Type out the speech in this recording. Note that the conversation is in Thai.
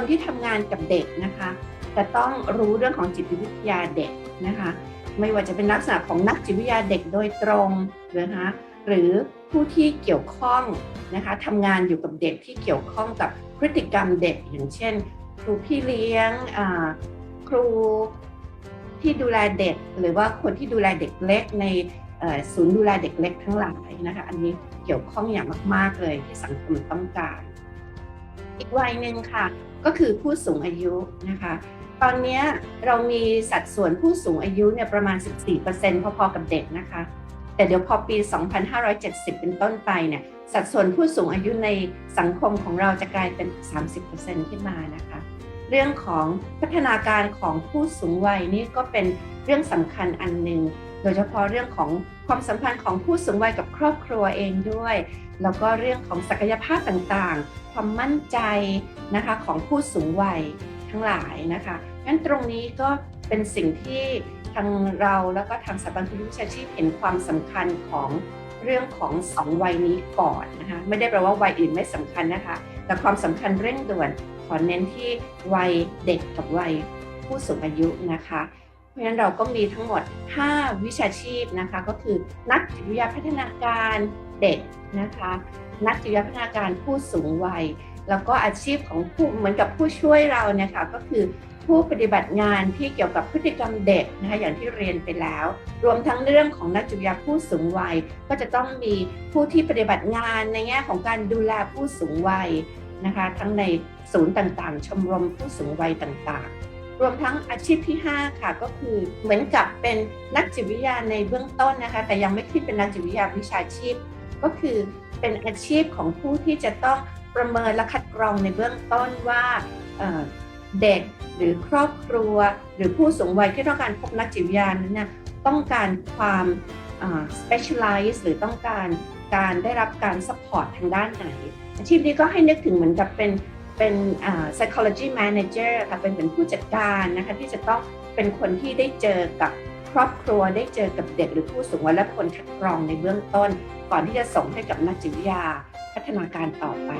คนที่ทำงานกับเด็กนะคะ จะต้องรู้เรื่องของจิตวิทยาเด็กนะคะ ไม่ว่าจะเป็นลักษณะของนักจิตวิทยาเด็กโดยตรงนะคะหรือผู้ที่เกี่ยวข้องนะคะทำงานอยู่กับเด็กที่เกี่ยวข้องกับพฤติกรรมเด็กอย่างเช่น ครูพี่เลี้ยงครูที่ดูแลเด็ก หรือว่าคนที่ดูแลเด็กเล็กในศูนย์ดูแลเด็กเล็กทั้งหลายนะคะอันนี้เกี่ยวข้องอย่างมาก ๆ เลยที่สังคมต้องการ อีกวัยหนึ่งค่ะ ก็คือผู้สูงอายุนะคะ ตอนนี้เรามีสัดส่วนผู้สูงอายุเนี่ยประมาณ 14%พอๆกับเด็กนะคะ แต่เดี๋ยวพอปี 2570 เป็นต้นไปเนี่ยสัดส่วนผู้สูงอายุในสังคมของเราจะกลายเป็น 30%ขึ้นมานะคะ เรื่องของพัฒนาการของผู้สูงวัยนี่ก็เป็นเรื่องสำคัญอันหนึ่ง โดยเฉพาะเรื่องของความสัมพันธ์ของผู้สูงวัยกับครอบครัวเองด้วย แล้วก็เรื่องของศักยภาพต่างๆ ความมั่นใจนะคะของผู้สูงวัยทั้งหลายนะคะงั้นตรงนี้ก็เป็นสิ่งที่ทางเราแล้วก็ทางสถาบันคุณวิชาชีพเห็นความสำคัญของเรื่องของสองวัยนี้ก่อนนะคะไม่ได้แปลว่าวัยอื่นไม่สำคัญนะคะ แต่ความสำคัญเร่งด่วนขอเน้นที่วัยเด็กกับวัยผู้สูงอายุนะคะ ราะฉะนั้นเราก็มีทั้งหมด 5 วิชาชีพนะคะก็คือนักจิตวิทยาพัฒนาการเด็กนะคะ นักจิตวิทยาพัฒนาการผู้สูงวัย แล้วก็อาชีพของผู้เหมือนกับผู้ช่วยเราเนี่ยค่ะก็คือผู้ปฏิบัติงานที่เกี่ยวกับพฤติกรรมเด็กนะคะอย่างที่เรียนไปแล้ว รวมทั้งเรื่องของนักจิตวิทยาผู้สูงวัย ก็จะต้องมีผู้ที่ปฏิบัติงานในแง่ของการดูแลผู้สูงวัยนะคะ ทั้งในศูนย์ต่างๆ ชมรมผู้สูงวัยต่างๆ รวมทั้งอาชีพที่ 5 ค่ะ ก็คือเหมือนกับเป็นนักจิตวิทยาในเบื้องต้นนะคะ แต่ยังไม่ขึ้นเป็นนักจิตวิทยาวิชาชีพ ก็คือเป็นอาชีพของผู้ที่จะต้องประเมินและคัดกรองในเบื้องต้นว่าเเด็กหรือครอบครัว หรือผู้สูงวัยที่ต้องการพบนักจิตวิทยานั้นนะต้องการความเอ่อ specialize หรือต้องการการได้รับการ support ทางด้านไหน อาชีพนี้ก็ให้นึกถึงเหมือนกับเป็น เป็น psychology manager ค่ะเป็นเป็นผู้จัดการนะคะที่จะต้องเป็นคนที่ได้เจอกับครอบครัวได้เจอกับเด็กหรือผู้สูงวัยและคนคัดกรองในเบื้องต้น ก่อนที่จะส่งให้กับนักจิตวิทยาพัฒนาการต่อไป